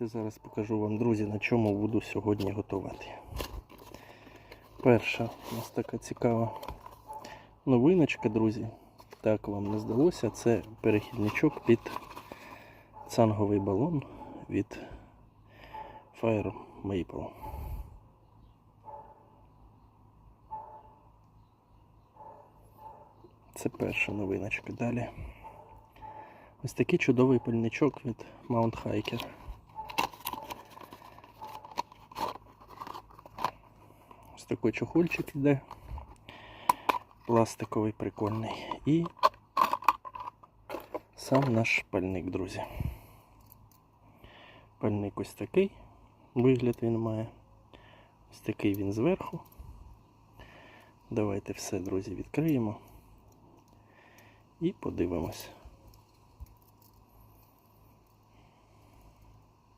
Давайте зараз покажу вам, друзі, на чому буду сьогодні готувати. Перша у нас така цікава новиночка, друзі. Так вам не здалося. Це перехідничок під цанговий балон від Fire Maple. Це перша новиночка. Далі. Ось такий чудовий пальничок від Mount Hiker. Ось такий чохольчик іде. Пластиковий прикольний. І сам наш пальник, друзі. Пальник ось такий. Вигляд він має. Ось такий він зверху. Давайте все, друзі, відкриємо і подивимось.